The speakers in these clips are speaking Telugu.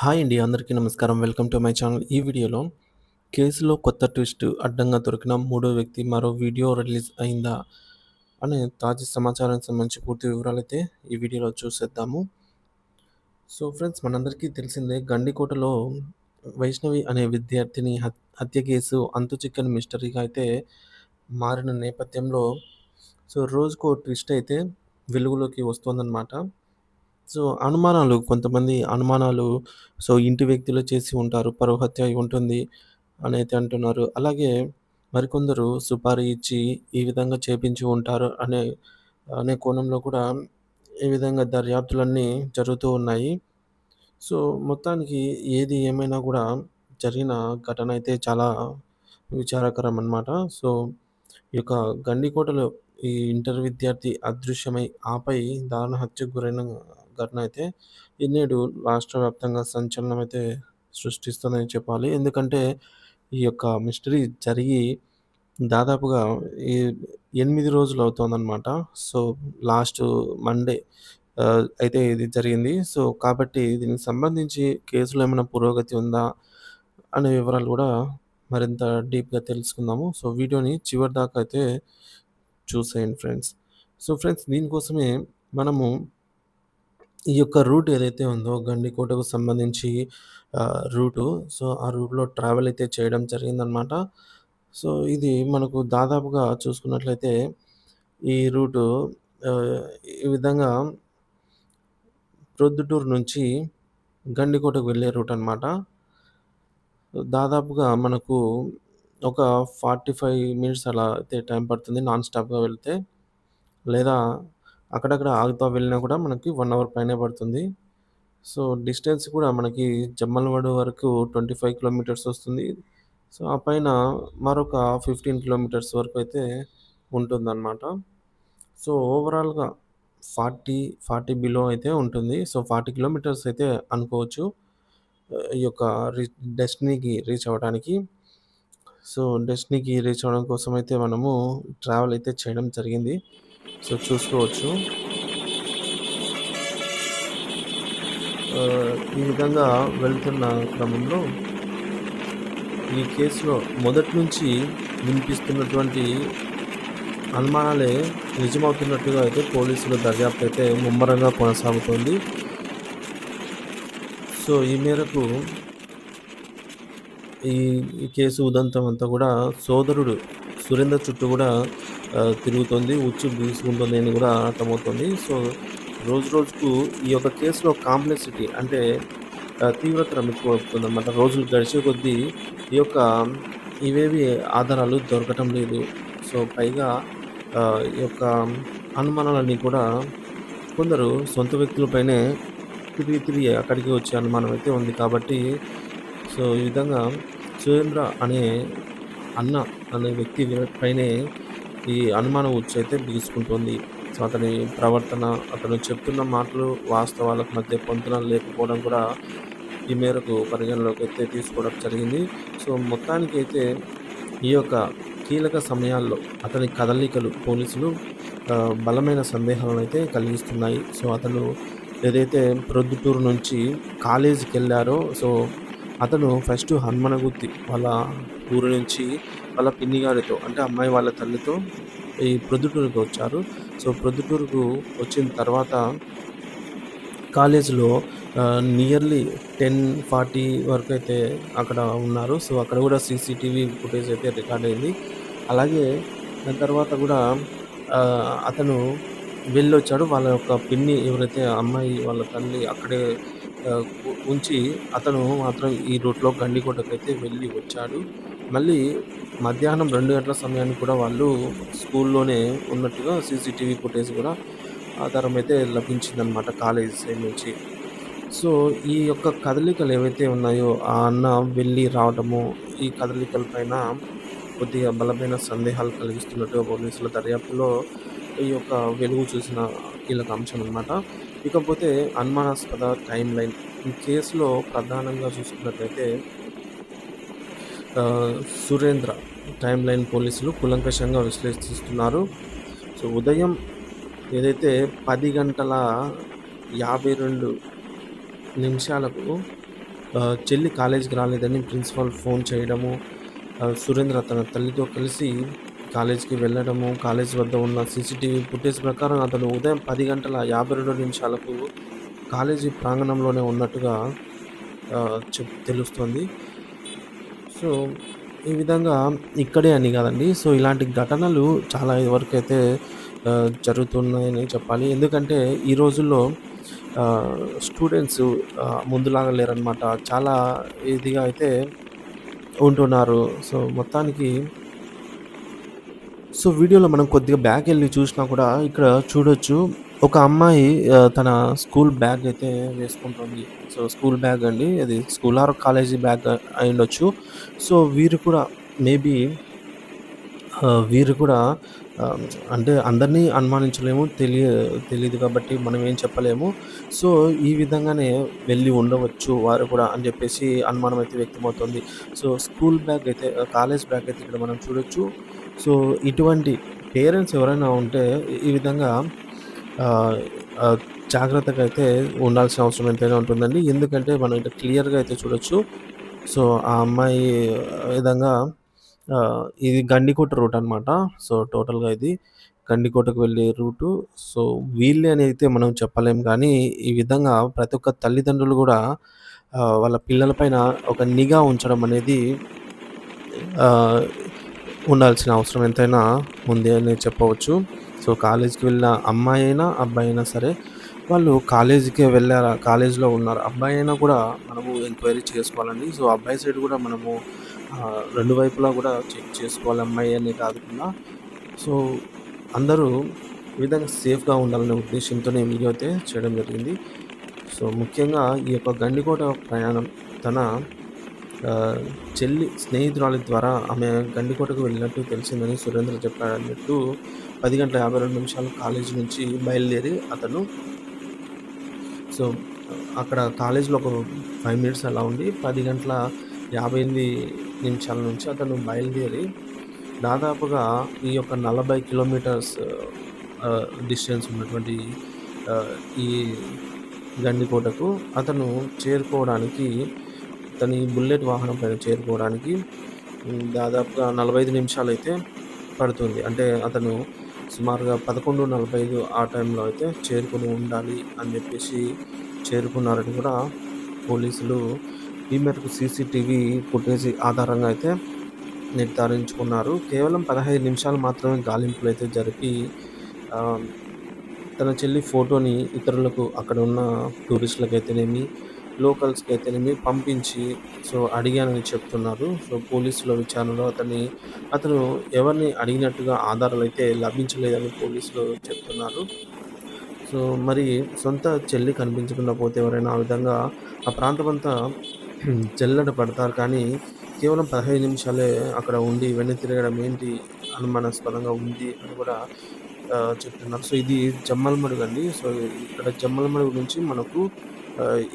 హాయ్ అండి అందరికీ నమస్కారం. Welcome to my channel. ఈ వీడియోలో కేసులో కొత్త ట్విస్ట్ అడ్డంగా దొరికిన మూడో వ్యక్తి మరో వీడియో రిలీజ్ అయిందా అనే తాజా సమాచారానికి సంబంధించి పూర్తి వివరాలు అయితే ఈ వీడియోలో చూసేద్దాము. సో ఫ్రెండ్స్ మనందరికీ తెలిసిందే గండికోటలో వైష్ణవి అనే విద్యార్థిని హత్య కేసు అంతు చిక్కని మిస్టరీగా అయితే మారిన నేపథ్యంలో సో రోజుకో ట్విస్ట్ అయితే వెలుగులోకి వస్తుందన్నమాట. సో అనుమానాలు కొంతమంది అనుమానాలు సో ఇంటి వ్యక్తులు చేసి ఉంటారు పరువు హత్య అయి ఉంటుంది అనేది అంటున్నారు. అలాగే మరికొందరు సుపారీ ఇచ్చి ఈ విధంగా చేపించి ఉంటారు అనే అనే కోణంలో కూడా ఈ విధంగా దర్యాప్తులన్నీ జరుగుతూ ఉన్నాయి. సో మొత్తానికి ఏది ఏమైనా కూడా జరిగిన ఘటన అయితే చాలా విచారకరం అన్నమాట సో ఈ యొక్క గండికోటలో ఈ ఇంటర్ విద్యార్థి అదృశ్యమై ఆపై దారుణ హత్యకు గురైన ఘటన అయితే ఈ నేడు రాష్ట్ర వ్యాప్తంగా సంచలనం అయితే సృష్టిస్తుందని చెప్పాలి. ఎందుకంటే ఈ యొక్క మిస్టరీ జరిగి దాదాపుగా ఈ ఎనిమిది రోజులు అవుతుందన్నమాట. సో లాస్ట్ మండే అయితే ఇది జరిగింది. సో కాబట్టి దీనికి సంబంధించి కేసులో ఏమైనా పురోగతి ఉందా అనే వివరాలు కూడా మరింత డీప్గా తెలుసుకుందాము. సో వీడియోని చివరి దాకా అయితే చూసేయండి ఫ్రెండ్స్. సో ఫ్రెండ్స్ దీనికోసమే మనము ఈ యొక్క రూట్ ఏదైతే ఉందో గండికోటకు సంబంధించి రూటు. సో ఆ రూట్లో ట్రావెల్ అయితే చేయడం జరిగిందనమాట సో ఇది మనకు దాదాపుగా చూసుకున్నట్లయితే ఈ రూటు ఈ విధంగా ప్రొద్దుటూరు నుంచి గండికోటకు వెళ్ళే రూట్ అనమాట దాదాపుగా మనకు ఒక ఫార్టీ ఫైవ్ మినిట్స్ అలా అయితే టైం పడుతుంది నాన్ స్టాప్గా వెళ్తే. లేదా అక్కడక్కడ ఆగుతా వెళ్ళినా కూడా మనకి వన్ అవర్ పైనే పడుతుంది. సో డిస్టెన్స్ కూడా మనకి జమ్మలవాడు వరకు ట్వంటీ ఫైవ్ కిలోమీటర్స్ వస్తుంది. సో ఆ పైన మరొక ఫిఫ్టీన్ కిలోమీటర్స్ వరకు అయితే ఉంటుందన్నమాట. సో ఓవరాల్గా ఫార్టీ ఫార్టీ బిలో అయితే ఉంటుంది. సో ఫార్టీ కిలోమీటర్స్ అయితే అనుకోవచ్చు ఈ యొక్క రీ డెస్టినీకి రీచ్ అవ్వడానికి. సో డెస్టినీకి రీచ్ అవ్వడం కోసం అయితే మనము ట్రావెల్ అయితే చేయడం జరిగింది. సో చూసుకోవచ్చు. ఈ విధంగా వెళ్తున్న క్రమంలో ఈ కేసులో మొదటి నుంచి వినిపిస్తున్నటువంటి అనుమానాలే నిజమవుతున్నట్టుగా అయితే పోలీసుల దర్యాప్తు అయితే ముమ్మరంగా కొనసాగుతోంది. సో ఈ మేరకు ఈ కేసు ఉదంతం అంతా కూడా సోదరుడు సురేందర్ చుట్టూ కూడా తిరుగుతుంది ఉచ్చు తీసుకుంటుంది అని కూడా అర్థమవుతుంది. సో రోజు రోజుకు ఈ యొక్క కేసులో కాంప్లెక్సిటీ అంటే ఆ, తీవ్రతరం ఎక్కువ అవుతుంది అన్నమాట రోజులు గడిచే కొద్దీ ఈ యొక్క ఇవేవి ఆధారాలు దొరకటం లేదు. సో పైగా ఈ యొక్క అనుమానాలన్నీ కూడా కొందరు సొంత వ్యక్తులపైనే తిరిగి తిరిగి అక్కడికి వచ్చే అనుమానం అయితే ఉంది. కాబట్టి సో ఈ విధంగా సురేంద్ర అనే అన్న అనే వ్యక్తి పైనే ఈ అనుమాన ఉచ్చు అయితే బిగుసుకుంటుంది. సో అతని ప్రవర్తన అతను చెప్తున్న మాటలు వాస్తవాలకు మధ్య పొంతన లేకపోవడం కూడా ఈ మేరకు పరిగణలోకి అయితే తీసుకోవడం జరిగింది. సో మొత్తానికి అయితే ఈ యొక్క కీలక సమయాల్లో అతని కదలికలు పోలీసులు బలమైన సందేహాలను అయితే కలిగిస్తున్నాయి. సో అతను ఏదైతే ప్రొద్దుటూరు నుంచి కాలేజీకి వెళ్ళారో సో అతను ఫస్ట్ హనుమనగుత్తి వాళ్ళ ఊరు నుంచి వాళ్ళ పిన్ని గారితో అంటే అమ్మాయి వాళ్ళ తల్లితో ఈ ప్రొద్దుటూరుకు వచ్చారు. సో ప్రొద్దుటూరుకు వచ్చిన తర్వాత కాలేజీలో నియర్లీ టెన్ ఫార్టీ వరకు అయితే అక్కడ ఉన్నారు. సో అక్కడ కూడా సీసీటీవీ ఫుటేజ్ అయితే రికార్డ్ అయింది. అలాగే దాని తర్వాత కూడా అతను వెళ్ళొచ్చాడు. వాళ్ళ యొక్క పిన్ని ఎవరైతే అమ్మాయి వాళ్ళ తల్లి అక్కడే ఉంచి అతను మాత్రం ఈ రూట్లో గండికోటకు అయితే వెళ్ళి వచ్చాడు. మళ్ళీ మధ్యాహ్నం రెండు గంటల సమయానికి కూడా వాళ్ళు స్కూల్లోనే ఉన్నట్టుగా సీసీటీవీ ఫుటేజ్ కూడా ఆధారం అయితే లభించిందనమాట కాలేజ్ సైడ్ నుంచి. సో ఈ యొక్క కదలికలు ఏవైతే ఉన్నాయో ఆ అన్న వెళ్ళి రావడము ఈ కదలికల పైన కొద్దిగా బలమైన సందేహాలు కలిగిస్తున్నట్టుగా పోలీసుల దర్యాప్తులో ఈ యొక్క వెలుగు చూసిన కీలక అంశం అనమాట ఇకపోతే అనుమానాస్పద టైం లైన్ ఈ కేసులో ప్రధానంగా చూసుకున్నట్లయితే సురేంద్ర టైం లైన్ పోలీసులు కులంకషంగా విశ్లేషిస్తున్నారు సో ఉదయం ఏదైతే పది గంటల యాభై రెండు నిమిషాలకు చెల్లి కాలేజీకి రాలేదని ప్రిన్సిపల్ ఫోన్ చేయడము, సురేంద్ర తన తల్లితో కలిసి కాలేజీకి వెళ్ళడము, కాలేజ్ వద్ద ఉన్న సీసీటీవీ ఫుటేజ్ ప్రకారం అతను ఉదయం పది గంటల 52 నిమిషాలకు కాలేజీ ప్రాంగణంలోనే ఉన్నట్టుగా చెప్ తెలుస్తోంది. సో, ఈ విధంగా ఇక్కడే అని కాదండి. సో, ఇలాంటి ఘటనలు చాలా వరకైతే అయితే జరుగుతున్నాయని చెప్పాలి. ఎందుకంటే ఈ రోజుల్లో స్టూడెంట్స్ ముందులాగా లేరనమాట. చాలా ఇదిగా అయితే ఉంటున్నారు. సో, మొత్తానికి సో, వీడియోలో మనం కొద్దిగా బ్యాకెళ్ళి చూసినా కూడా ఇక్కడ చూడొచ్చు. ఒక అమ్మాయి ఆహ్, తన స్కూల్ బ్యాగ్ అయితే వేసుకుంటుంది. సో, స్కూల్ బ్యాగ్ అండి. అది స్కూల్ ఆర్ కాలేజీ బ్యాగ్ అయ్యుండొచ్చు. సో, వీరు కూడా మేబీ ఆహ్, వీరు కూడా ఆహ్, అంటే అందరిని అనుమానించలేము. తెలియ తెలీదు కాబట్టి మనం ఏం చెప్పలేము. సో, ఈ విధంగానే వెళ్ళి ఉండవచ్చు వారు కూడా అని చెప్పేసి అనుమానం అయితే వ్యక్తమవుతుంది. సో, స్కూల్ బ్యాగ్ అయితే ఆహ్, కాలేజ్ బ్యాగ్ అయితే ఇక్కడ మనం చూడొచ్చు. సో, ఇటువంటి పేరెంట్స్ ఎవరైనా ఉంటే ఈ విధంగా జాగ్రత్తగా అయితే ఉండాల్సిన అవసరం ఎంతైనా ఉంటుందండి. ఎందుకంటే మనం ఇంకా క్లియర్‌గా అయితే చూడొచ్చు. సో, ఆ అమ్మాయి విధంగా ఇది గండికోట రూట్ అనమాట. సో, టోటల్‌గా ఇది గండికోటకు వెళ్ళే రూటు. సో, వీళ్ళే అని అయితే మనం చెప్పలేం కానీ ఈ విధంగా ప్రతి ఒక్క తల్లిదండ్రులు కూడా వాళ్ళ పిల్లల పైన ఒక నిఘా ఉంచడం అనేది ఉండాల్సిన అవసరం ఎంతైనా ఉంది అని చెప్పవచ్చు. సో, కాలేజీకి వెళ్ళిన అమ్మాయి అయినా అబ్బాయి అయినా సరే వాళ్ళు కాలేజీకే వెళ్ళారా కాలేజీలో ఉన్నారు. అబ్బాయి అయినా కూడా మనము ఎంక్వైరీ చేసుకోవాలండి. సో, అబ్బాయి సైడ్ కూడా మనము రెండు వైపులా కూడా చెక్ చేసుకోవాలి. అమ్మాయి అనే కాకుండా. సో, అందరూ ఈ విధంగా సేఫ్‌గా ఉండాలనే ఉద్దేశంతో ఈ వీడియో అయితే చేయడం జరిగింది. సో, ముఖ్యంగా ఈ యొక్క గండికోట ప్రయాణం తన చెల్లి స్నేహితురాలి ద్వారా ఆమె గండికోటకు వెళ్ళినట్టు తెలిసిందని సురేంద్ర చెప్పాడన్నట్టు పది గంటల యాభై రెండు నిమిషాలు కాలేజీ నుంచి బయలుదేరి అతను సో, అక్కడ కాలేజీలో ఒక ఫైవ్ మినిట్స్ అలా ఉండి పది గంటల 58 నిమిషాల నుంచి అతను బయలుదేరి దాదాపుగా ఈ యొక్క 40 కిలోమీటర్స్ డిస్టెన్స్ ఉన్నటువంటి ఈ గండికోటకు అతను చేరుకోవడానికి తను ఈ బుల్లెట్ వాహనం పైన చేరుకోవడానికి హ్మ్, దాదాపుగా 45 నిమిషాలైతే పడుతుంది. అంటే అతను సుమారుగా 11:45 ఆ టైంలో అయితే చేరుకొని ఉండాలి అని చెప్పేసి చేరుకున్నారని కూడా పోలీసులు ఈ మేరకు సీసీటీవీ ఫుటేజ్ ఆధారంగా అయితే నిర్ధారించుకున్నారు. కేవలం 15 నిమిషాలు మాత్రమే గాలింపులైతే జరిపి తన చెల్లి ఫోటోని ఇతరులకు అక్కడ ఉన్న టూరిస్టులకైతేనేమి, లోకల్స్కి అయితే పంపించి సో, అడిగానని చెప్తున్నారు. సో, పోలీసుల విచారణలో అతన్ని అతను ఎవరిని అడిగినట్టుగా ఆధారాలు అయితే లభించలేదని పోలీసులు చెప్తున్నారు. సో, మరి సొంత చెల్లి కనిపించకుండా పోతే ఎవరైనా ఆ విధంగా ఆ ప్రాంతమంతా జల్లెడ పడతారు. కానీ కేవలం 15 నిమిషాలే అక్కడ ఉండి వెన్ను తిరగడం ఏంటి అనుమానాస్పదంగా ఉంది అని కూడా చెప్తున్నారు. సో, ఇది జమ్మల్మడుగు అండి. సో, ఇక్కడ జమ్మల్మడుగు నుంచి మనకు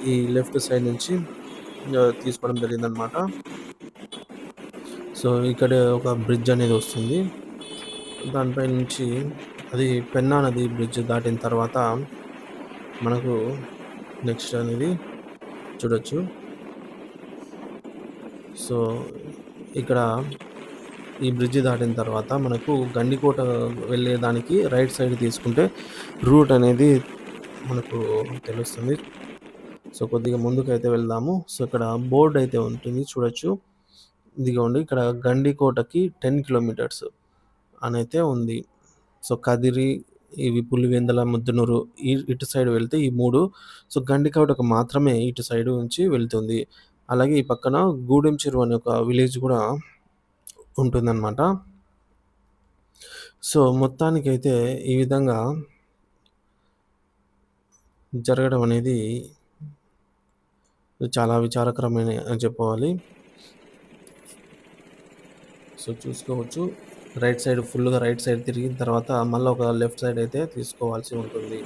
ఈ లెఫ్ట్ సైడ్ నుంచి తీసుకోవడం జరిగిందనమాట. సో, ఇక్కడ ఒక బ్రిడ్జ్ అనేది వస్తుంది. దానిపై నుంచి అది పెన్నా నది బ్రిడ్జ్ దాటిన తర్వాత మనకు నెక్స్ట్ అనేది చూడొచ్చు. సో, ఇక్కడ ఈ బ్రిడ్జ్ దాటిన తర్వాత మనకు గండికోట వెళ్ళేదానికి రైట్ సైడ్ తీసుకుంటే రూట్ అనేది మనకు తెలుస్తుంది. సో, కొద్దిగా ముందుకైతే వెళ్దాము. సో, ఇక్కడ బోర్డు అయితే ఉంటుంది చూడొచ్చు. ఇదిగోండి ఇక్కడ గండికోటకి 10 కిలోమీటర్స్ అనైతే ఉంది. సో, కదిరి, ఇవి పులివెందల ముద్దునూరు ఈ ఇటు సైడ్ వెళ్తే ఈ మూడు సో, గండికోటకు మాత్రమే ఇటు సైడ్ నుంచి వెళ్తుంది. అలాగే ఈ పక్కన గూడెం చెరువు అనే ఒక విలేజ్ కూడా ఉంటుందన్నమాట. సో, మొత్తానికైతే ఈ విధంగా జరగడం అనేది చాలా విచారకరమైన అని చెప్పుకోవాలి. సో, చూసుకోవచ్చు. రైట్ సైడ్ ఫుల్‌గా రైట్ సైడ్ తిరిగిన తర్వాత మళ్ళీ ఒక లెఫ్ట్ సైడ్ అయితే తీసుకోవాల్సి ఉంటుంది.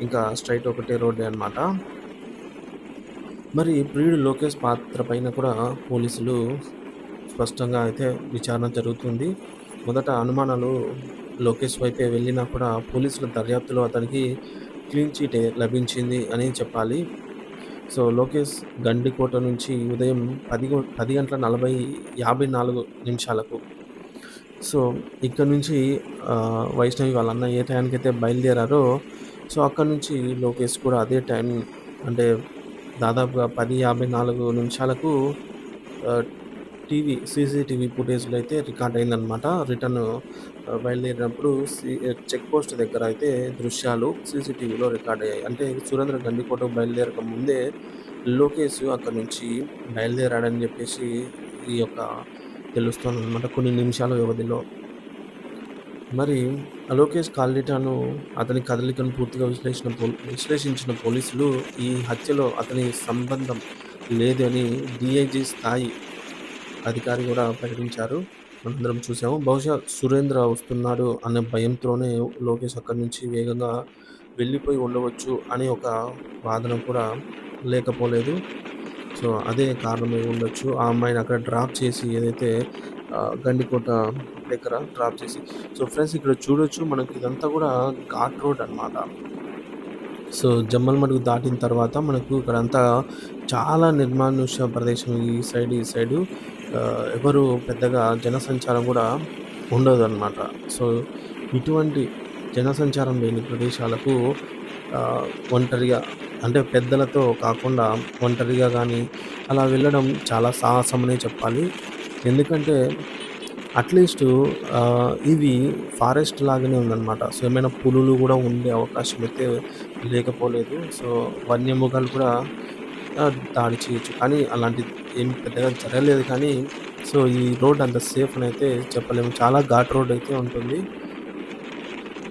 ఇంకా స్ట్రైట్ ఒకటే రోడ్డే అనమాట. మరి ప్రియుడు లోకేష్ పాత్ర పైన కూడా పోలీసులు స్పష్టంగా అయితే విచారణ జరుగుతుంది. మొదట అనుమానాలు లోకేష్ వైపే వెళ్ళినా కూడా పోలీసుల దర్యాప్తులో అతనికి క్లీన్ చీట్ లభించింది అని చెప్పాలి. సో, లోకేష్ గండికోట నుంచి ఉదయం పది పది గంటల నలభై యాభై నాలుగు నిమిషాలకు సో, ఇక్కడ నుంచి వైష్ణవి వాళ్ళన్న ఏ టైంకి అయితే బయలుదేరారో సో, అక్కడి నుంచి లోకేష్ కూడా అదే టైం అంటే దాదాపుగా 10:54 నిమిషాలకు టీవీ సీసీటీవీ ఫుటేజ్‌లో అయితే రికార్డ్ అయిందనమాట. రిటర్న్ బయలుదేరినప్పుడు చెక్ పోస్ట్ దగ్గర అయితే దృశ్యాలు సీసీటీవీలో రికార్డ్ అయ్యాయి. అంటే సురేంద్ర గండికోట బయలుదేరక ముందే లోకేష్ అక్కడి నుంచి బయలుదేరాడని చెప్పేసి ఈ యొక్క తెలుస్తోందనమాట కొన్ని నిమిషాల వ్యవధిలో. మరి లోకేష్ కాల్డేటాను అతని కదలికను పూర్తిగా విశ్లేషణ విశ్లేషించిన పోలీసులు ఈ హత్యలో అతని సంబంధం లేదని డిఐజీ స్థాయి అధికారి కూడా ప్రకటించారు. అందరం చూసాము. బహుశా సురేంద్ర వస్తున్నాడు అనే భయంతోనే లోకేష్ అక్కడి నుంచి వేగంగా వెళ్ళిపోయి ఉండవచ్చు అనే ఒక వాదన కూడా లేకపోలేదు. సో, అదే కారణమై ఉండొచ్చు. ఆ అమ్మాయిని అక్కడ డ్రాప్ చేసి ఏదైతే గండికోట దగ్గర డ్రాప్ చేసి సో, ఫ్రెండ్స్ ఇక్కడ చూడొచ్చు మనకి ఇదంతా కూడా ఘాట్ రోడ్ అనమాట. సో, జమ్మలమడుగు దాటిన తర్వాత మనకు ఇక్కడంతా చాలా నిర్మానుష్య ప్రదేశం ఈ సైడ్, ఈ సైడు ఎవరు పెద్దగా జనసంచారం కూడా ఉండదనమాట. సో, ఇటువంటి జనసంచారం లేని ప్రదేశాలకు ఒంటరిగా అంటే పెద్దలతో కాకుండా ఒంటరిగా కానీ అలా వెళ్ళడం చాలా సాహసమనే చెప్పాలి. ఎందుకంటే అట్లీస్ట్ ఇవి ఇది ఫారెస్ట్ లాగానే ఉందన్నమాట సో, ఏమైనా పులులు కూడా ఉండే అవకాశం అయితే లేకపోలేదు. సో, వన్యమృగాలు కూడా దాడి చేయొచ్చు. కానీ అలాంటిది ఏం పెద్దగా జరగలేదు కానీ సో, ఈ రోడ్ అంత సేఫ్ అని అయితే చెప్పలేము. చాలా ఘాట్ రోడ్ అయితే ఉంటుంది.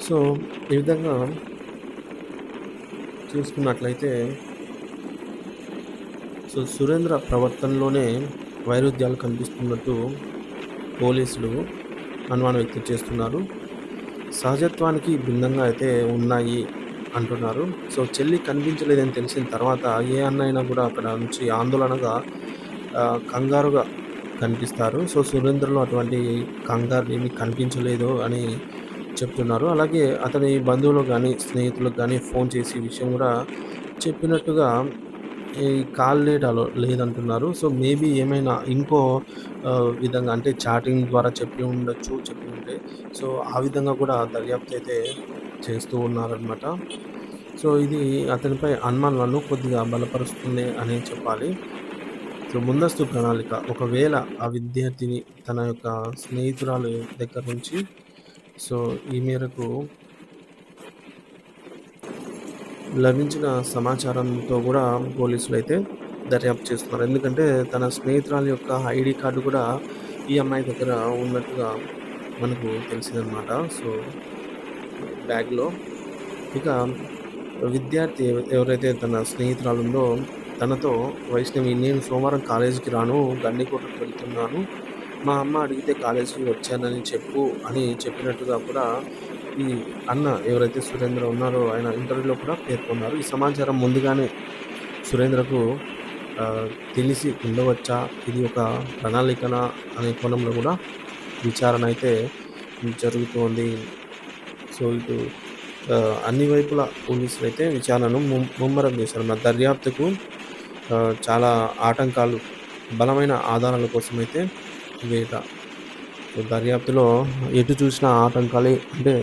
సో, ఈ విధంగా చూసుకున్నట్లయితే సో, సురేంద్ర ప్రవర్తనలోనే వైరుధ్యాలు కనిపిస్తున్నట్టు పోలీసులు అనుమానం వ్యక్తం చేస్తున్నారు. సహజత్వానికి భిన్నంగా అయితే ఉన్నాయి అంటున్నారు. సో, చెల్లి కనిపించలేదని తెలిసిన తర్వాత ఏ అన్నైనా కూడా అక్కడ నుంచి ఆందోళనగా కంగారుగా కనిపిస్తారు. సో, సురేంద్రలో అటువంటి కంగారు ఏమి కనిపించలేదు అని చెప్తున్నారు. అలాగే అతని బంధువులకు కానీ స్నేహితులకు కానీ ఫోన్ చేసి విషయం కూడా చెప్పినట్టుగా ఈ కాల్ డేటాలో లేదంటున్నారు. సో, మేబీ ఏమైనా ఇంకో విధంగా అంటే చాటింగ్ ద్వారా చెప్పి ఉండొచ్చు. చెప్పి ఉంటే సో, ఆ విధంగా కూడా దర్యాప్తు అయితే చేస్తూ ఉన్నారనమాట. సో, ఇది అతనిపై అనుమానాలను కొద్దిగా బలపరుస్తుంది అని చెప్పాలి. సో, ముందస్తు ప్రణాళిక ఒకవేళ ఆ విద్యార్థిని తన యొక్క స్నేహితురాలు దగ్గర నుంచి సో, ఈ మేరకు లభించిన సమాచారంతో కూడా పోలీసులు అయితే దర్యాప్తు చేస్తున్నారు. ఎందుకంటే తన స్నేహితురాలు యొక్క ఐడి కార్డు కూడా ఈ అమ్మాయి దగ్గర ఉన్నట్టుగా మనకు తెలిసిందనమాట. సో, బ్యాగ్‌లో. ఇక విద్యార్థి ఎవరైతే తన స్నేహితురాలు ఉందో తనతో వైష్ణవి నేను సోమవారం కాలేజీకి రాను. గండికోటకు వెళ్తున్నాను. మా అమ్మ అడిగితే కాలేజీకి వచ్చానని చెప్పు అని చెప్పినట్టుగా కూడా ఈ అన్న ఎవరైతే సురేంద్ర ఉన్నారో ఆయన ఇంటర్వ్యూలో కూడా పేర్కొన్నారు. ఈ సమాచారం ముందుగానే సురేంద్రకు తెలిసి ఉండవచ్చా? ఇది ఒక ప్రణాళికన అనే కోణంలో కూడా విచారణ అయితే జరుగుతోంది. సో, ఇటు అన్ని అన్ని వైపులా అయితే విచారణను ముమ్మరం ముమ్మరం చేశారన్నమాట. దర్యాప్తుకు చాలా ఆటంకాలు బలమైన ఆధారాల అయితే వేట. సో, దర్యాప్తులో ఎటు చూసినా ఆటంకాలే అంటే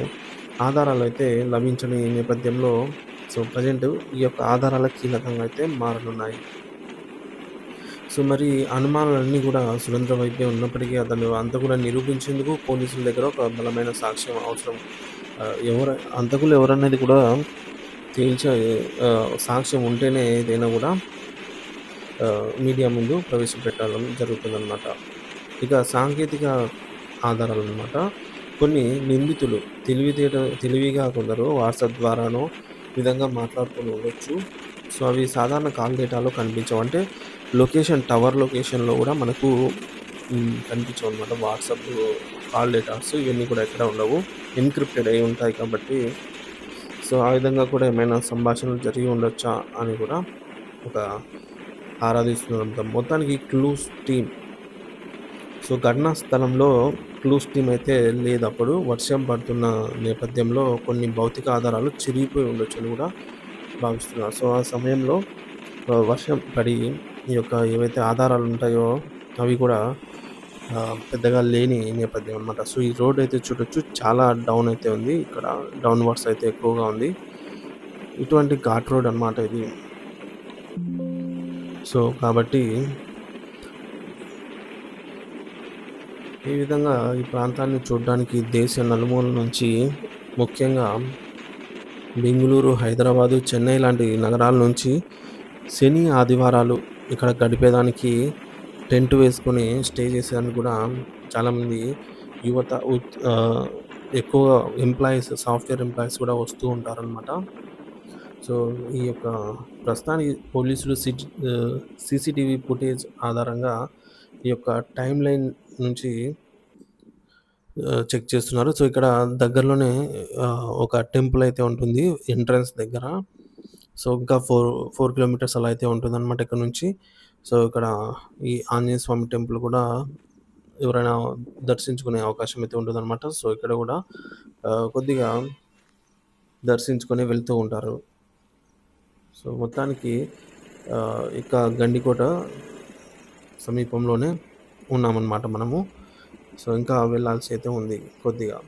ఆధారాలు అయితే లభించని నేపథ్యంలో సో, ప్రజెంట్ ఈ యొక్క ఆధారాల కీలకంగా అయితే మారనున్నాయి. సో, మరి అనుమానాలన్నీ కూడా సురేంద్ర వైపే ఉన్నప్పటికీ అతను హంతకుడని నిరూపించేందుకు పోలీసుల దగ్గర ఒక బలమైన సాక్ష్యం అవసరం. ఎవరు హంతకులు ఎవరనేది కూడా తేల్చే సాక్ష్యం ఉంటేనే ఏదైనా కూడా మీడియా ముందు ప్రవేశపెట్టడం జరుగుతుందన్నమాట ఇక సాంకేతిక ఆధారాలు అనమాట కొన్ని నిందితులు తెలివితేట తెలివిగా కొందరు వాట్సాప్ ద్వారానో విధంగా మాట్లాడుకుని ఉండొచ్చు. సో, అవి సాధారణ కాల్ డేటాలో కనిపించవు. అంటే లొకేషన్ టవర్ లొకేషన్‌లో కూడా మనకు కనిపించవు అనమాట వాట్సాప్ కాల్ డేటాస్ ఇవన్నీ కూడా ఎక్కడ ఉండవు. ఎన్‌క్రిప్టెడ్ అయి ఉంటాయి కాబట్టి సో, ఆ విధంగా కూడా ఏమైనా సంభాషణలు జరిగి ఉండొచ్చా అని కూడా ఒక ఆరాధిస్తున్నారంట. మొత్తానికి క్లూస్ టీమ్ సో, ఘటనా స్థలంలో క్లూస్ టీమ్ అయితే లేదు అప్పుడు వర్షం పడుతున్న నేపథ్యంలో కొన్ని భౌతిక ఆధారాలు చిరిగిపోయి ఉండొచ్చని కూడా భావిస్తున్నారు. సో, ఆ సమయంలో వర్షం పడి ఈ యొక్క ఏవైతే ఆధారాలు ఉంటాయో అవి కూడా పెద్దగా లేని నేపథ్యం అనమాట. సో, ఈ రోడ్ అయితే చూడొచ్చు చాలా డౌన్ అయితే ఉంది. ఇక్కడ డౌన్‌వర్డ్స్ అయితే ఎక్కువగా ఉంది. ఇటువంటి ఘాట్ రోడ్ అనమాట ఇది. సో, కాబట్టి ఈ విధంగా ఈ ప్రాంతాన్ని చూడడానికి దేశ నలుమూల నుంచి ముఖ్యంగా బెంగుళూరు, హైదరాబాదు, చెన్నై లాంటి నగరాల నుంచి శని, ఆదివారాలు ఇక్కడ గడిపేదానికి టెంట్ వేసుకొని స్టే చేసేదానికి కూడా చాలామంది యువత ఎక్కువ ఎంప్లాయీస్ సాఫ్ట్‌వేర్ ఎంప్లాయీస్ కూడా వస్తూ ఉంటారనమాట. సో, ఈ యొక్క ప్రస్తుతానికి పోలీసులు సిట్ సీసీటీవీ ఫుటేజ్ ఆధారంగా ఈ యొక్క టైం లైన్ నుంచి చెక్ చేస్తున్నారు. సో, ఇక్కడ దగ్గరలోనే ఒక టెంపుల్ అయితే ఉంటుంది ఎంట్రన్స్ దగ్గర. సో, ఇంకా 4, 4 కిలోమీటర్స్ అలా అయితే ఉంటుందన్నమాట ఇక్కడ నుంచి. సో, ఇక్కడ ఈ ఆంజనేయ స్వామి టెంపుల్ కూడా ఎవరైనా దర్శించుకునే అవకాశం అయితే ఉంటుందన్నమాట సో, ఇక్కడ కూడా కొద్దిగా దర్శించుకొని వెళ్తూ ఉంటారు. సో, మొత్తానికి ఇక గండికోట సమీపంలోనే ఉన్నామనమాట మనము. సో, ఇంకా వెళ్ళాల్సి అయితే ఉంది కొద్దిగా.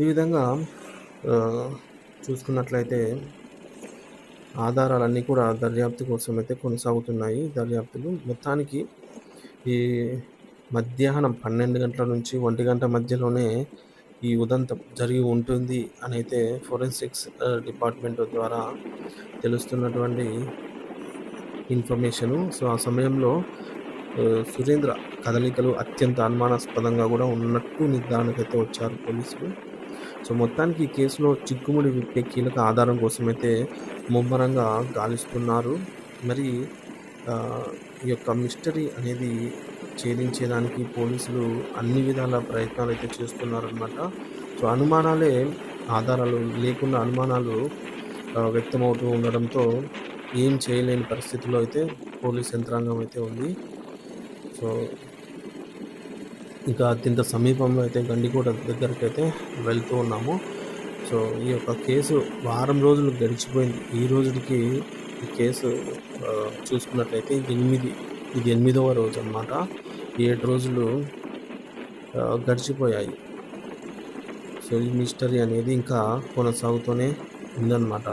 ఈ విధంగా చూసుకున్నట్లయితే ఆధారాలన్నీ కూడా దర్యాప్తు కోసం అయితే కొనసాగుతున్నాయి దర్యాప్తులు. మొత్తానికి ఈ మధ్యాహ్నం 12 గంటల నుంచి ఒంటి గంట మధ్యలోనే ఈ ఉదంతం జరిగి ఉంటుంది అనైతే ఫోరెన్సిక్స్ డిపార్ట్‌మెంట్ ద్వారా తెలుస్తున్నటువంటి ఇన్ఫర్మేషను. సో, ఆ సమయంలో సురేంద్ర కదలికలు అత్యంత అనుమానాస్పదంగా కూడా ఉన్నట్టు నిర్ధారణకైతే వచ్చారు పోలీసులు. సో, మొత్తానికి ఈ కేసులో చిక్కుముడి విప్పే కీలక ఆధారం కోసమైతే ముమ్మరంగా గాలిస్తున్నారు. మరి ఈ యొక్క మిస్టరీ అనేది ఛేదించేదానికి పోలీసులు అన్ని విధాల ప్రయత్నాలు అయితే చేస్తున్నారనమాట. సో, అనుమానాలే ఆధారాలు లేకుండా అనుమానాలు వ్యక్తమవుతూ ఉండడంతో ఏం చేయలేని పరిస్థితిలో అయితే పోలీస్ యంత్రాంగం అయితే ఉంది. సో ఇంకా అత్యంత సమీపంలో అయితే గండికోట దగ్గరకైతే వెళ్తూ ఉన్నాము. సో, ఈ యొక్క కేసు వారం రోజులు గడిచిపోయింది. ఈ రోజుకి ఈ కేసు చూసుకున్నట్లయితే ఎనిమిది ఇది ఎనిమిదవ రోజు అనమాట ఏడు రోజులు గడిచిపోయాయి. సో, ఈ మిస్టరీ అనేది ఇంకా కొనసాగుతూనే ఉందన్నమాట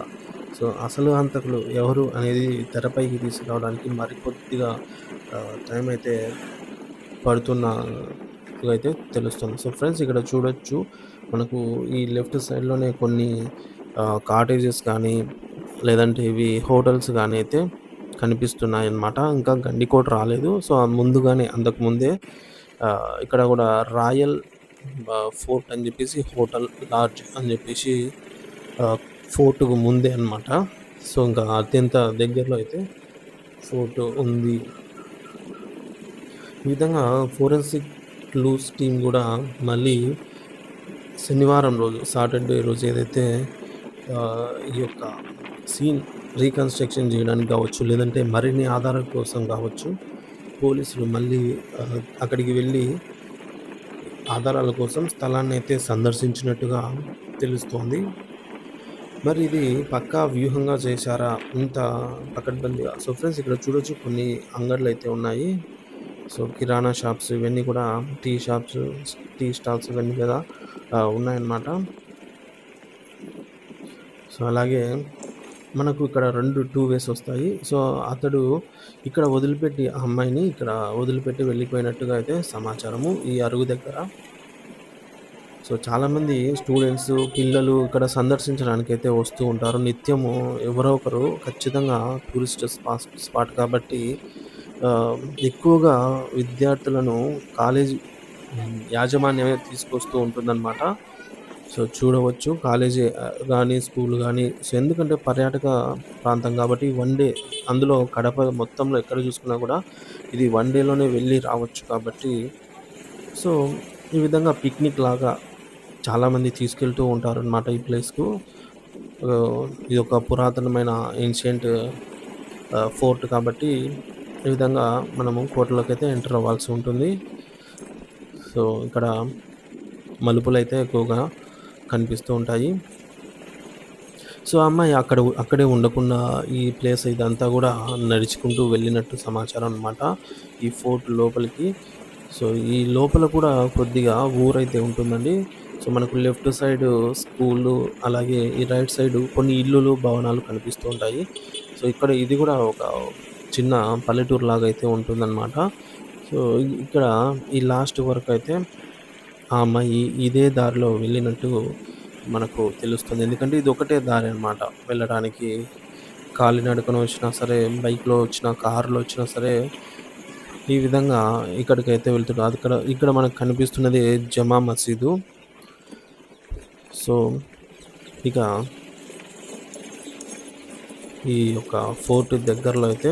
సో, అసలు హంతకులు ఎవరు అనేది తెరపైకి తీసుకురావడానికి మరికొద్దిగా టైం అయితే పడుతున్న పడుతున్నట్టుగా అయితే తెలుస్తుంది. సో, ఫ్రెండ్స్ ఇక్కడ చూడొచ్చు మనకు ఈ లెఫ్ట్ సైడ్‌లోనే కొన్ని కాటేజెస్ కానీ లేదంటే ఇవి హోటల్స్ కానీ అయితే కనిపిస్తున్నాయన్నమాట. ఇంకా గండికోట రాలేదు. సో, ముందుగానే అంతకుముందే ఇక్కడ కూడా రాయల్ ఫోర్ట్ అని చెప్పేసి హోటల్, లాడ్జ్ అని చెప్పేసి ఫోర్ట్‌కు ముందే అనమాట. సో, ఇంకా అత్యంత దగ్గరలో అయితే ఫోర్ట్ ఉంది. ఈ విధంగా ఫోరెన్సిక్ లూస్ టీం కూడా మళ్ళీ శనివారం రోజు సాటర్డే రోజు ఏదైతే ఈ యొక్క సీన్ రీకన్‌స్ట్రక్షన్ చేయడానికి కావచ్చు, లేదంటే మరిన్ని ఆధారాల కోసం కావచ్చు, పోలీసులు మళ్ళీ అక్కడికి వెళ్ళి ఆధారాల కోసం స్థలాన్ని అయితే సందర్శించినట్టుగా తెలుస్తోంది. మరి ఇది పక్కా వ్యూహంగా చేశారా? ఇంత పకడ్బందీగా సో, ఫ్రెండ్స్ ఇక్కడ చూడొచ్చు కొన్ని అంగడ్లు అయితే ఉన్నాయి. సో, కిరాణా షాప్స్ ఇవన్నీ కూడా టీ షాప్స్, టీ స్టాల్స్ ఇవన్నీ కదా ఉన్నాయన్నమాట. సో, అలాగే మనకు ఇక్కడ రెండు టూ వేస్ వస్తాయి. సో, అతడు ఇక్కడ వదిలిపెట్టి ఆ అమ్మాయిని ఇక్కడ వదిలిపెట్టి వెళ్ళిపోయినట్టుగా అయితే సమాచారము ఈ అరుగు దగ్గర. సో, చాలామంది స్టూడెంట్స్, పిల్లలు ఇక్కడ సందర్శించడానికి అయితే వస్తూ ఉంటారు. నిత్యము ఎవరో ఒకరు ఖచ్చితంగా టూరిస్ట్ స్పా స్పాట్ కాబట్టి ఎక్కువగా విద్యార్థులను కాలేజ్ యాజమాన్యమే తీసుకొస్తూ ఉంటుందన్నమాట. సో, చూడవచ్చు కాలేజీ కానీ స్కూల్ కానీ సో, ఎందుకంటే పర్యాటక ప్రాంతం కాబట్టి వన్ డే అందులో కడప మొత్తంలో ఎక్కడ చూసుకున్నా కూడా ఇది వన్ డేలోనే వెళ్ళి రావచ్చు కాబట్టి సో, ఈ విధంగా పిక్నిక్ లాగా చాలామంది తీసుకెళ్తూ ఉంటారనమాట ఈ ప్లేస్‌కు. ఇది ఒక పురాతనమైన ఏన్షియంట్ ఫోర్ట్ కాబట్టి ఈ విధంగా మనము అయితే ఎంటర్ అవ్వాల్సి ఉంటుంది. సో, ఇక్కడ మలుపులైతే ఎక్కువగా కనిపిస్తూ ఉంటాయి. సో, అమ్మాయి అక్కడ అక్కడే ఉండకుండా ఈ ప్లేస్ ఇదంతా కూడా నడుచుకుంటూ వెళ్ళినట్టు సమాచారం అనమాట. ఈ ఫోర్ట్ లోపలికి. సో, ఈ లోపల కూడా కొద్దిగా ఊరైతే ఉంటుందండి. సో, మనకు లెఫ్ట్ సైడ్ స్కూలు, అలాగే ఈ రైట్ సైడు కొన్ని ఇల్లులు, భవనాలు కనిపిస్తూ ఉంటాయి. సో, ఇక్కడ ఇది కూడా ఒక చిన్న పల్లెటూరు లాగా అయితే ఉంటుందన్నమాట సో, ఇక్కడ ఈ లాస్ట్ వరకు అయితే ఆ అమ్మాయి ఇదే దారిలో వెళ్ళినట్టు మనకు తెలుస్తుంది. ఎందుకంటే ఇది ఒకటే దారి అనమాట వెళ్ళడానికి. కాలినడకన వచ్చినా సరే, బైక్‌లో వచ్చినా, కారులో వచ్చినా సరే, ఈ విధంగా ఇక్కడికైతే వెళ్తున్నారు. అది ఇక్కడ ఇక్కడ మనకు కనిపిస్తున్నది జమా మసీదు. సో, ఇక ఈ యొక్క ఫోర్ట్ దగ్గరలో అయితే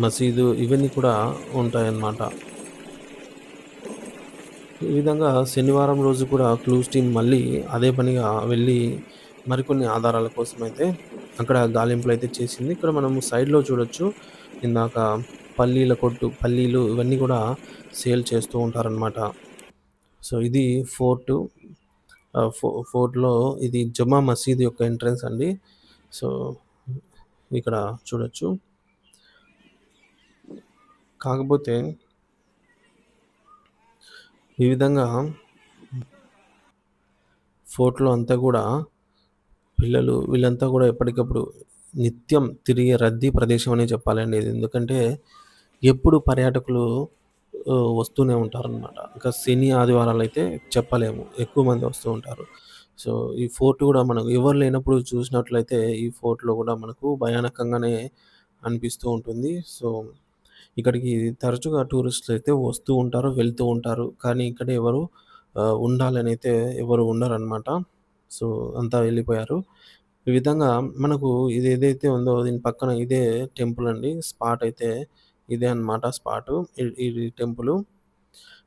మసీదు ఇవన్నీ కూడా ఉంటాయన్నమాట. ఈ విధంగా శనివారం రోజు కూడా క్లూస్ టీమ్ మళ్ళీ అదే పనిగా వెళ్ళి మరికొన్ని ఆధారాల కోసం అయితే అక్కడ గాలింపులు అయితే చేసింది. ఇక్కడ మనము సైడ్‌లో చూడొచ్చు. ఇందాక పల్లీల కొట్టు, పల్లీలు ఇవన్నీ కూడా సేల్ చేస్తూ ఉంటారనమాట. సో, ఇది ఫోర్టు. ఫో ఫోర్ట్‌లో ఇది జమా మసీద్ యొక్క ఎంట్రన్స్ అండి. సో, ఇక్కడ చూడొచ్చు. కాకపోతే ఈ విధంగా ఫోర్ట్‌లో అంతా కూడా పిల్లలు వీళ్ళంతా కూడా ఎప్పటికప్పుడు నిత్యం తిరిగే రద్దీ ప్రదేశం అనే చెప్పాలండి ఇది. ఎందుకంటే ఎప్పుడు పర్యాటకులు వస్తూనే ఉంటారనమాట. ఇంకా శని, అయితే చెప్పలేము. ఎక్కువ మంది వస్తూ ఉంటారు. సో, ఈ ఫోర్ట్ కూడా మనకు ఎవరు లేనప్పుడు చూసినట్లయితే ఈ ఫోర్ట్‌లో కూడా మనకు భయానకంగానే అనిపిస్తూ ఉంటుంది. సో, ఇక్కడికి తరచుగా టూరిస్టులు అయితే వస్తూ ఉంటారు, వెళ్తూ ఉంటారు. కానీ ఇక్కడ ఎవరు ఉండాలని అయితే ఎవరు ఉండరనమాట. సో, అంతా వెళ్ళిపోయారు. ఈ విధంగా మనకు ఇది ఏదైతే ఉందో దీని పక్కన ఇదే టెంపుల్ అండి. స్పాట్ అయితే ఇదే అనమాట స్పాట్ ఈ టెంపుల్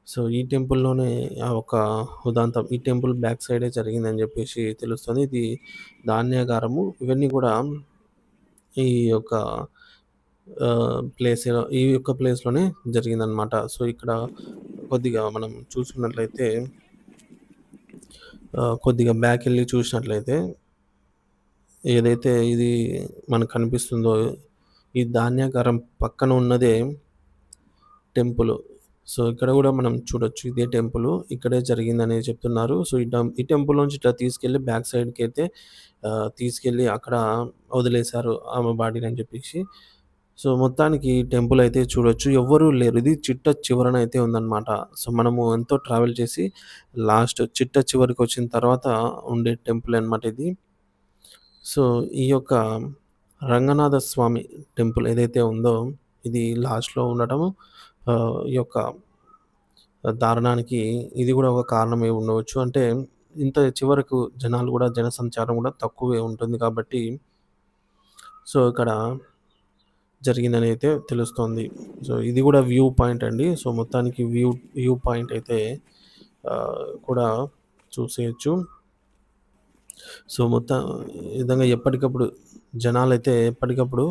సో, ఈ టెంపుల్‌లోనే ఆ ఒక ఉదాంతం ఈ టెంపుల్ బ్యాక్ సైడే జరిగిందని చెప్పేసి తెలుస్తుంది. ఇది ధాన్యాగారము. ఇవన్నీ కూడా ఈ యొక్క ప్లేస్ ఈ యొక్క ప్లేస్‌లోనే జరిగిందనమాట. సో, ఇక్కడ కొద్దిగా మనం చూసుకున్నట్లయితే కొద్దిగా బ్యాక్ వెళ్ళి చూసినట్లయితే ఏదైతే ఇది మనకు కనిపిస్తుందో ఈ ధాన్యాగారం పక్కన ఉన్నదే టెంపుల్ సో, ఇక్కడ కూడా మనం చూడొచ్చు. ఇదే టెంపుల్ ఇక్కడే జరిగిందని చెప్తున్నారు. సో, ఈ టెం ఈ టెంపుల్ నుంచి ఇట్లా తీసుకెళ్ళి బ్యాక్ సైడ్కి అయితే తీసుకెళ్ళి అక్కడ వదిలేశారు ఆమె బాడీని అని చెప్పేసి సో, మొత్తానికి టెంపుల్ అయితే చూడొచ్చు. ఎవ్వరూ లేరు. ఇది చిట్ట చివరన అయితే ఉందన్నమాట సో, మనము ఎంతో ట్రావెల్ చేసి లాస్ట్ చిట్ట చివరికొచ్చిన తర్వాత ఉండే టెంపుల్ అనమాట ఇది. సో, ఈ యొక్క రంగనాథ స్వామి టెంపుల్ ఏదైతే ఉందో ఇది లాస్ట్‌లో ఉండటము ఈ యొక్క దారుణానికి ఇది కూడా ఒక కారణమై ఉండవచ్చు. అంటే ఇంత చివరకు జనాలు కూడా జనసంచారం కూడా తక్కువే ఉంటుంది కాబట్టి సో, ఇక్కడ జరిగిందని అయితే తెలుస్తోంది. సో, ఇది కూడా వ్యూ పాయింట్ అండి. సో, మొత్తానికి వ్యూ వ్యూ పాయింట్ అయితే కూడా చూసేయొచ్చు. సో, మొత్తం విధంగా ఎప్పటికప్పుడు అయితే ఎప్పటికప్పుడు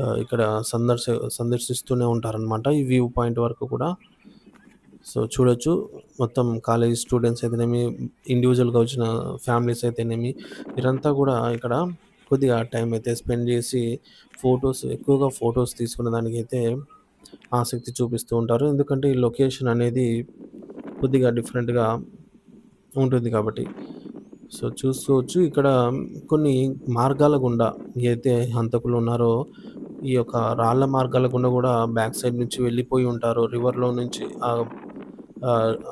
ఇక్కడ సందర్శ సందర్శిస్తూనే ఉంటారనమాట. ఈ వ్యూ పాయింట్ వరకు కూడా. సో, చూడొచ్చు. మొత్తం కాలేజీ స్టూడెంట్స్ అయితేనేమి, ఇండివిజువల్గా వచ్చిన ఫ్యామిలీస్ అయితేనేమి, వీరంతా కూడా ఇక్కడ కొద్దిగా టైం అయితే స్పెండ్ చేసి ఫోటోస్ ఎక్కువగా ఫొటోస్ తీసుకునే దానికైతే ఆసక్తి చూపిస్తూ ఉంటారు. ఎందుకంటే ఈ లొకేషన్ అనేది కొద్దిగా డిఫరెంట్‌గా ఉంటుంది కాబట్టి. సో, చూసుకోవచ్చు. ఇక్కడ కొన్ని మార్గాల గుండా ఏదైతే హంతకులు ఉన్నారో ఈ యొక్క రాళ్ళ మార్గాల గుండా కూడా బ్యాక్ సైడ్ నుంచి వెళ్ళిపోయి ఉంటారు. రివర్‌లో నుంచి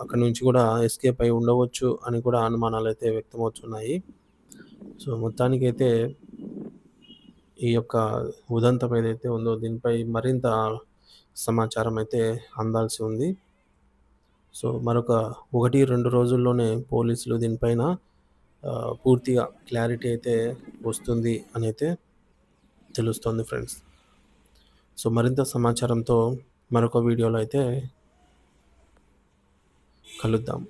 అక్కడ నుంచి కూడా ఎస్కేప్ అయి ఉండవచ్చు అని కూడా అనుమానాలు అయితే వ్యక్తమవుతున్నాయి. సో, మొత్తానికైతే ఈ యొక్క ఉదంతం ఏదైతే ఉందో దీనిపై మరింత సమాచారం అయితే అందాల్సి ఉంది. సో, మరొక 1, 2 రోజుల్లోనే పోలీసులు దీనిపైన పూర్తిగా క్లారిటీ అయితే వస్తుంది అని అయితే తెలుస్తోంది ఫ్రెండ్స్. సో, మరింత సమాచారంతో మరొక వీడియోలో అయితే కలుద్దాం.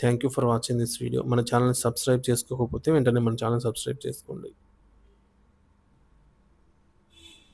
Thank you for watching this video. మన ఛానల్ని సబ్స్క్రైబ్ చేసుకోకపోతే వెంటనే మన ఛానల్ సబ్స్క్రైబ్ చేసుకోండి.